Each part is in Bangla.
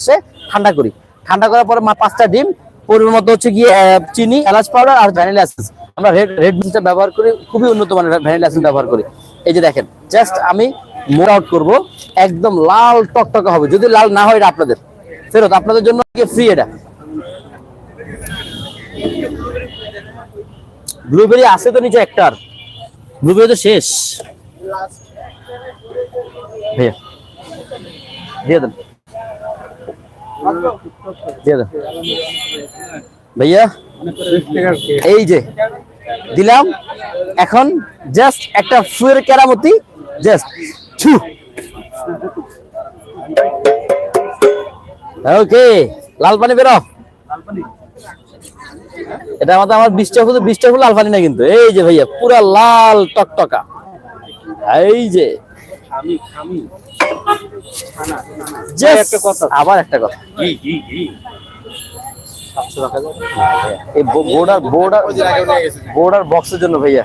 আসে ঠান্ডা করি। ঠান্ডা করার পরে মা পাঁচটা ডিম পরিমাণ মতো হচ্ছে গিয়ে চিনি এলাচ পাউডার আর ভ্যানিলা এসেন্স। আমরা রেড রেড মিক্সটা ব্যবহার করি খুবই উন্নত মানের ভ্যানিলা এসেন্স ব্যবহার করি। এই যে দেখেন জাস্ট আমি মোড আউট করব একদম লাল টকটকা হবে। যদি লাল না হয় এটা আপনাদের। ফেরত আপনাদের জন্য ফ্রি এটা। ব্লুবেরি আছে তো নিচে একটা আর। ব্লুবেরি তো শেষ। ভাইয়া। দিয়ে দেন। ভাইয়া, এই যে, দিলাম। এখন জাস্ট একটা ফুয়ের কেরামতি জাস্ট ছু। ওকে লাল পানি বেরো এটা আমাদের আমার বিশটা ফুল বিশটা ফুল লাল পানি না কিন্তু। এই যে ভাইয়া, পুরা লাল টকটকা। এই যে। আবার একটা কথা। বোর্ডার বোর্ডার বোর্ডার বক্সের জন্য ভাইয়া।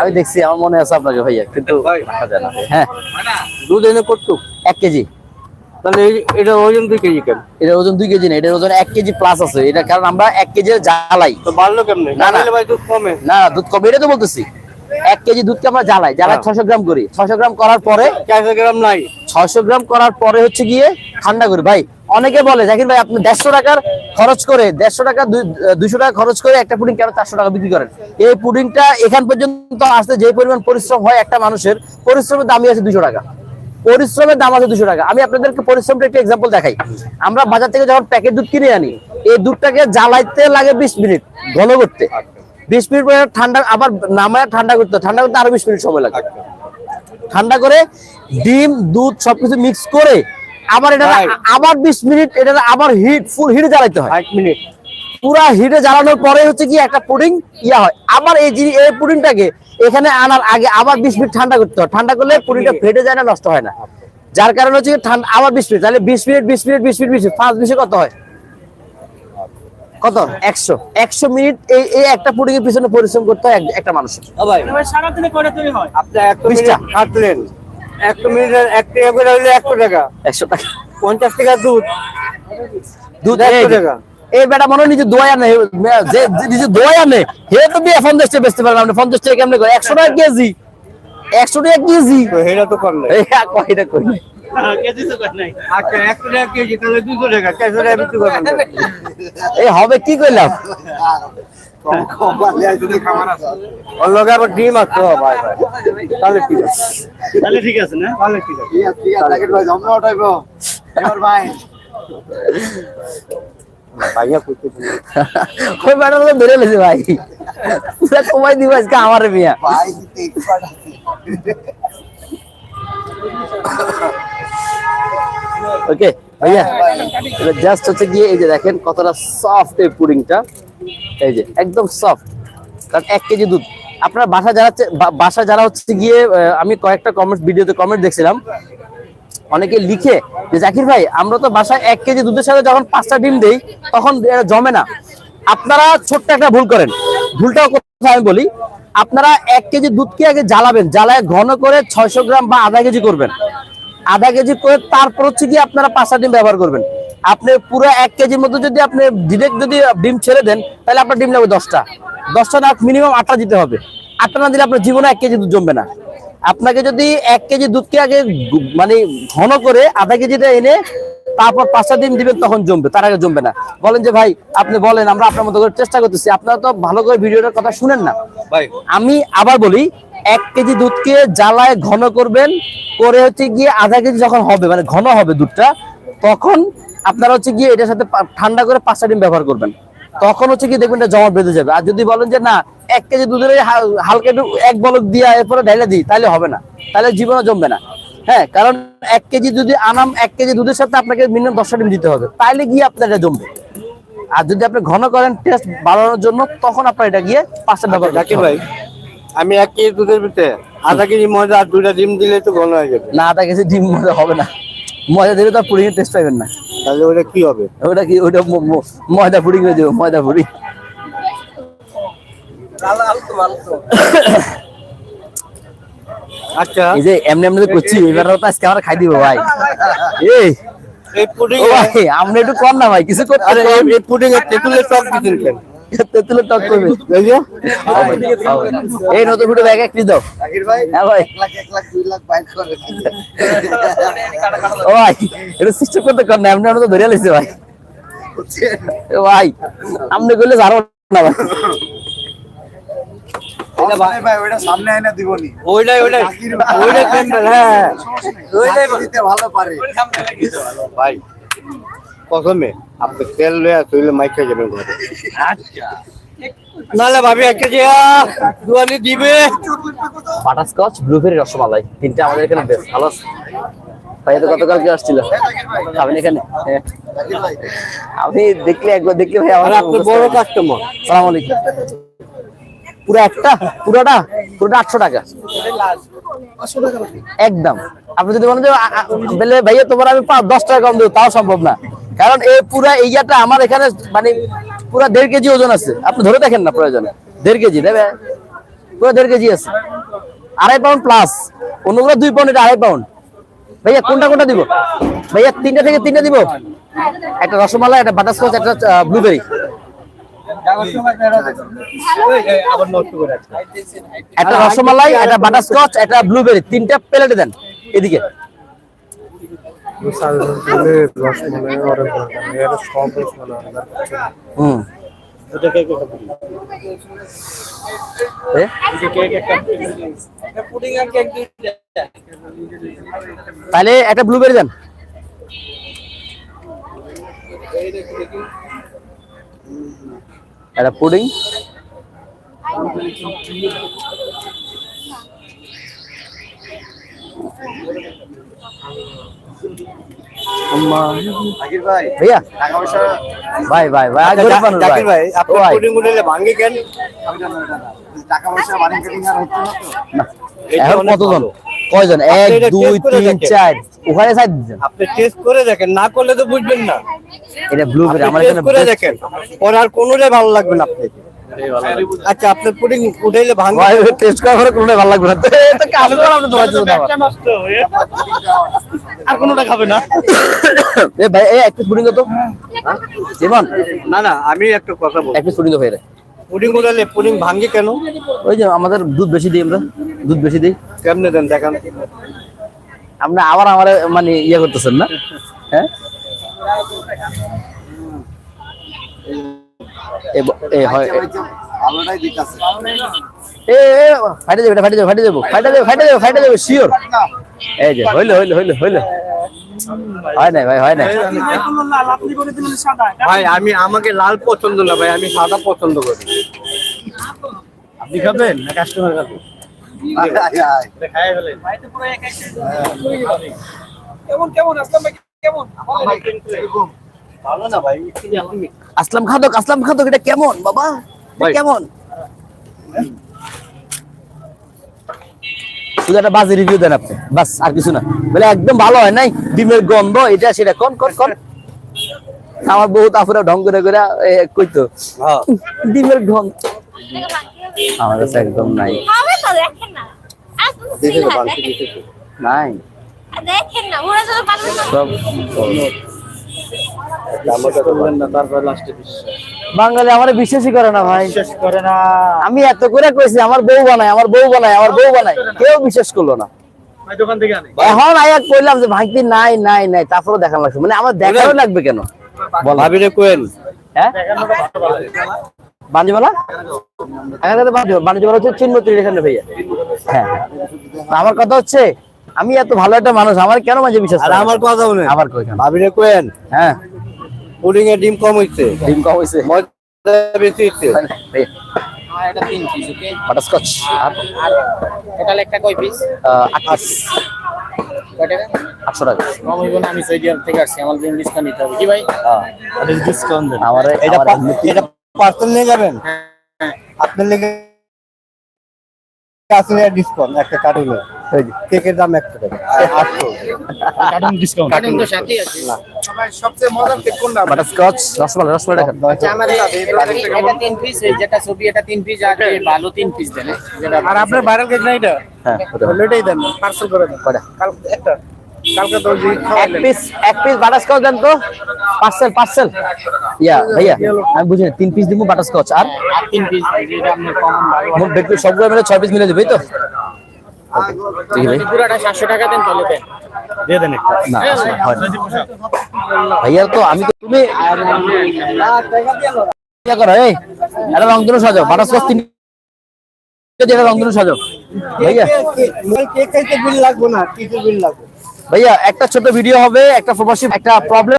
আমি দেখছি আমার মনে আছে আপনাকে ভাইয়া কিন্তু রাখা যায় না। হ্যাঁ। দুধ এনে কটুক এক কেজি। তাহলে এই- ওজন দুই কেজি কেন? এটার ওজন দুই কেজি না এটার ওজন এক কেজি প্লাস আছে। এটা কারণ আমরা এক কেজি জ্বালাই। তো বাড়লো কেমনে? না, না। না ভাই দুধ কমে। না দুধ কমে এটা তো বলতেছি। এক কেজি দুধকে আমরা জ্বালাই জ্বালাই হ্যাঁ। ছশো গ্রাম করি। ছশো গ্রাম করার পরে চারশো গ্রাম নাই। ছয়শো গ্রাম করার পরে হচ্ছে গিয়ে ঠান্ডা করি। ভাই অনেকে বলে জাকির ভাই আপনি দেড়শো টাকার খরচ করে দেড়শো টাকা দুইশো টাকা খরচ করে একটা পুডিং কেন চারশো টাকা বিক্রি করেন? এই পুডিংটা এখান পর্যন্ত আসতে যে পরিমাণ পরিশ্রম হয় একটা মানুষের পরিশ্রমের দামই আছে দুশো টাকা। পরিশ্রমের দাম আছে দুশো টাকা। আমি আপনাদেরকে পরিশ্রমটা একটা এক্সাম্পল দেখাই। আমরা বাজার থেকে যখন প্যাকেট দুধ কিনে আনি এই দুধটাকে জ্বালাইতে লাগে বিশ মিনিট ঘন করতে। বিশ মিনিট পরে ঠান্ডা আবার নামায় ঠান্ডা করতে ঠান্ডা করতে আরও বিশ মিনিট সময় লাগে। ঠান্ডা করে ডিম দুধ সবকিছু মিক্স করে আবার এটা আবার বিশ মিনিট এটা আবার হিট ফুল হিটে জ্বালাইতে হয়। ষাট মিনিট। পুরা হিটে জ্বালানোর পরে হচ্ছে কি একটা পুডিং ইয়া হয়। আবার এই জিনিস এই পুডিংটাকে এখানে আনার আগে আবার বিশ মিনিট ঠান্ডা করতে হয়। ঠান্ডা করলে পুডিংটা ফেটে যায় না নষ্ট হয় না। যার কারণে হচ্ছে আবার বিশ মিনিট তাহলে বিশ মিনিট বিশ মিনিট বিশ মিনিট বিশ মিনিট পাঁচ বিশে কত হয়? কত? একশো। একশো মিনিট এই এই একটা পুডিং এর পিছনে পরিশ্রম করতে হয় একটা মানুষের। সারাদিনে কয়টা তৈরি হয়? আপনি একশো মিনিট কাটলেন। একশো মিনিট এক টাকা করে একশো টাকা। একশো টাকা। পঞ্চাশ টাকা দুধ। দুধ একশো। টাকা। এই বেটা মনে নিজে দোয়াই আনে। যে যে নিজে দোয়াই আনে হে তো বিয়ে পঞ্চাশ টাকা বেচতে পারবেন আপনি পঞ্চাশ টাকা কেমনে করে? একশো টাকা কেজি। একশো টাকা কেজি। তো সেটা তো কম নাই। এই কয়টা কই আচ্ছা এই হবে কি আবার ডিম আছে ভাই ভাই। তাহলে ঠিক আছে। তাহলে ঠিক আছে না? তাহলে ঠিক আছে। ভাইয়া করতে ওই বেড়ে ভাই। পুরা কমাই দিব আজকে আমার মিয়া। ওকে ভাইয়া জাস্ট হচ্ছে গিয়ে এই যে দেখেন কতটা সফট এই পুডিংটা। এই যে, একদম সফট কারণ এক কেজি দুধ। আপনার বাসা যারা বাসা যারা হচ্ছে গিয়ে আমি কয়েকটা কমেন্ট ভিডিওতে কমেন্ট দেখছিলাম, অনেকে লিখে যে, জাকির ভাই, আমরা তো বাসায় এক কেজি দুধের সাথে যখন পাঁচটা ডিম দেই, তখন জমে না। আপনারা ছোট্ট একটা ভুল করেন। ভুলটাও কোথায় আমি বলি আপনারা এক কেজি দুধকে আগে জ্বালাবেন? জ্বালায় ঘন করে ছয়শো গ্রাম বা আধা কেজি করবেন। আধা কেজি করে তারপর হচ্ছে কি আপনারা পাঁচটা ডিম ব্যবহার করবেন। আপনি পুরো এক কেজির মধ্যে যদি আপনি ডিরেক্ট যদি ডিম ছেড়ে দেন, তাহলে আপনার ডিম লাগবে দশটা। দশটা না, মিনিমাম আটটা দিতে হবে। আটটা না দিলে আপনার জীবনে এক কেজি দুধ জমবে না। আপনাকে যদি এক কেজি দুধকে আগে মানে ঘন করে আধা কেজিটা এনে তারপর পাঁচটা ডিম দিবেন তখন জমবে তার আগে জমবে না। বলেন যে ভাই আপনি বলেন আমরা আপনার মতো করে চেষ্টা করতেছি। আপনারা তো ভালো করে ভিডিওটার কথা শুনেন না। ভাই। আমি আবার বলি এক কেজি দুধকে জ্বালায় ঘন করবেন করে হচ্ছে গিয়ে আধা কেজি যখন হবে মানে ঘন হবে দুধটা তখন আপনারা হচ্ছে গিয়ে এটার সাথে ঠান্ডা করে পাঁচটা ডিম ব্যবহার করবেন। তখন হচ্ছে কি দেখবেন এটা জমা বেঁধে যাবে। আর যদি বলেন যে না এক কেজি দুধের হালকা একটু এক বলক দিয়া এরপরে ঢেলে দিই তাহলে হবে না। তাহলে জীবনে জমবে না। হ্যাঁ কারণ এক কেজি যদি আনাম এক কেজি দুধের সাথে আপনাকে মিনিমাম দশটা ডিম দিতে হবে। তাইলে গিয়ে আপনার এটা জমবে। আর যদি আপনি ঘন করেন টেস্ট বাড়ানোর জন্য তখন আপনার এটা গিয়ে পাঁচটা ব্যবহার করতে ভাই আমি এক কেজি দুধের ভিতরে আধা কেজি ময়দা আর দুইটা ডিম দিলে তো ঘন হয়ে যাবে। না আধা কেজি ডিম মজা হবে না। ময়দা দিলে তো আর পুডিং এর টেস্ট পাবেন না। তাহলে ওটা কি হবে? ওটা কি ওটা ময়দা পুডিং হয়ে যাবে ময়দা পুডিং। আচ্ছা। এই যে এমনি এমনি করছি এবার তো আজকে আমরা খাই দিব ভাই। এই এই পুডিং ভাই আমরা একটু কম না ভাই কিছু করতে আরে কম। এই- এই পুডিং এর তেঁতুলের টক দিতেন কেন তেঁতুলের টক করবে। এই এই নতুন ফুটে ব্যাগ একটি দাও। হ্যাঁ ভাই। ও ভাই এটা সিস্টেম করতে কর না এমনি আমরা তো ধরে লাইছে ভাই। ভাই আপনি জানো না ভাই। ওইটাই ওইটাই। ওইটাই প্যান্ডেল হ্যাঁ। ভাই প্রথমে আপনি তেল লয়ে মাইক খেয়ে যাবেন ঘরে। নালে ভাবি এক কেজি দিবে। বাটারস্কচ ব্লুবেরি রসমালাই তিনটা আমাদের এখানে বেশ ভালো ভাই তো গতকালকে আসছিল? খাবেন এখানে? হ্যাঁ। আমি দেখলে একবার দেখলে ভাই আমার বড় কাস্টমার সালাম আলাইকুম। পুরো একটা, পুরোটা পুরোটা আটশো টাকা। একদম। আপনি যদি বলেন যে বলে, ভাইয়া, তোমার আমি দশ টাকা কম দেবো। তাও সম্ভব না। কারণ এই পুরা ইয়াটা আমার এখানে মানে পুরা দেড় কেজি ওজন আছে। আপনি ধরে দেখেন না প্রয়োজনে। দেড় কেজি, দেবে? পুরো দেড় কেজি আছে। আড়াই পাউন্ড প্লাস অন্যগুলো দুই পাউন্ড এটা আড়াই পাউন্ড ভাইয়া, কোনটা কোনটা দিব? ভাইয়া, তিনটা থেকে তিনটা দিব? একটা রসমালাই, একটা বাটারস্কচ, একটা ব্লুবেরি একটা রসমালাই একটা বাটারস্কচ একটা ব্লুবেরি তিনটা প্লেটে দেন এদিকে। তাহলে একটা ব্লুবেরি দেন। একটা পুডিং ভাইয়া। ভাই ভাই ভাই আগে গরিব মানুষ জাকির ভাই। আপনি কেন? না, এখন কতজন? কয়জন? এক দুই তিন চার। ওখানে সাইড আপনি টেস্ট করে দেখেন না করলে তো বুঝবেন না। এটা ব্লুবেরি আমার এখানে করে দেখেন। পরে আর কোনোটাই ভালো লাগবে না আপনাকে। আচ্ছা আপনার পুডিং উঠাইলে টেস্ট করার পরে কোনোটাই ভালো লাগবে না। তো তো কাজ করে আপনি জন্য আর কোনোটা খাবে না। এ ভাই এই একটা পুডিং তো। জীবন না না আমি একটা কথা বলব একটা পুডিং ভাই রে পুডিং উঠাইলে পুডিং ভাঙ্গি কেন? ওই যে আমাদের দুধ বেশি দিই আমরা। দুধ বেশি দিই। কেমনে দেন দেখান। আপনি আবার আমার মানে ইয়ে করতেছেন না? হ্যাঁ? ফাটে যাবে এটা ফাটে যাবে ফাটে যাব ফাটে যাবে ফাটে যাবে ফাটে যাবে শিওর এই যে হইল হইল হইল হইল। হয় নাই ভাই হয় নাই। আপনি করে দিলেন সাদা ভাই আমি আমাকে লাল পছন্দ না ভাই আমি সাদা পছন্দ করি। আপনি খাবেন না কাস্টমার খাবে? খাই ফেলেন। ভাই তো পুরো এক এক কেমন কেমন? আসলাম ভাই। আসলাম খাদক আসলাম খাদক এটা কেমন বাবা? কেমন? শুধু একটা বাজে রিভিউ দেন আপনি। বাস আর কিছু না। বলে একদম ভালো হয় নাই? ডিমের গন্ধ এটা সেটা কোন কোন কোন আমার বহুত আফুরা ঢং করে করে কইতো হ্যাঁ। ডিমের গন্ধ। আমার কাছে একদম নাই। নাই। দেখেন না ওরা সব বাঙালি আমার বিশ্বাসই করে না ভাই। করে না। আমি এত করে কইছি আমার বউ বানায় আমার বউ বানায় আমার বউ বানায়। কেউ বিশ্বাস করল না। ভাই দোকান থেকে আনে। এখন আয়া কইলাম যে ভাঙতি নাই নাই নাই তারপরে দেখানো লাগছে। মানে আমার দেখানো লাগবে কেন? বল ভাবিরে কোয়েন হ্যাঁ? এখানে এখানে ভাইয়া। হ্যাঁ। আমার কথা হচ্ছে আমি এত ভালো একটা মানুষ আমার কেন মাঝে বিশ্বাস আর? আমার কথা শুনে আবার কই কেন? ভাবিরে কোয়েন হ্যাঁ। পুডিং এ ডিম কম হইছে। ডিম কম হয়েছে ময়দা বেশি হইছে। বাটারস্কচ আর টোটাল একটা কয় পিস আট আটশো টাকা। কম হইব না আমি সৌদি আরব থেকে আসছি আমার জন্য ডিসকাউন্ট দিতে হবে। কি ভাই? হ্যাঁ। ডিসকাউন্ট দেন আমার এটা আমার এটা পার্সেল নিয়ে যাবেন? আপনার লেগে আসলে ডিসকাউন্ট একটা কার্টুনে কেকের দাম একশো টাকা আটশো। কার্টুন ডিসকাউন্ট কার্টুন তো সাথেই আছে। বাটারস্কচ রসমালাই রসমালাই এটা তিন পিস যেটা ছবি এটা তিন পিস আর ভালো তিন পিস দেন আর আপনার বাইরে কেক না এটা? হ্যাঁ ওটাই দেন পার্সেল করে দেন। একটা। এক পিস এক পিস বাটারস্কচ দেন তো। পার্সেল পার্সেল ইয়া ভাইয়া আমি বুঝি তিন পিস দিব বাটারস্কচ আর? আর তিন পিস যেটা আপনার কমন ভালো মোট ব্যক্তি সবগুলো মিলে ছয় পিস মিলে তো? ঠিক ভাই। পুরাটা সাতশো টাকা দেন তাহলে দেন দিয়ে দেন একটা। না আসলে না। ভাইয়া তো আমি তো তুমি করো এই এটা রংধনু সাজাও বাটারস্কচ তিন যেটা রংধনু সাজাও ভাইয়া। কেক খাইতে বিল লাগবো না কিছু বিল লাগবে। ভাইয়া একটা ছোট ভিডিও হবে একটা একটা প্রবলেম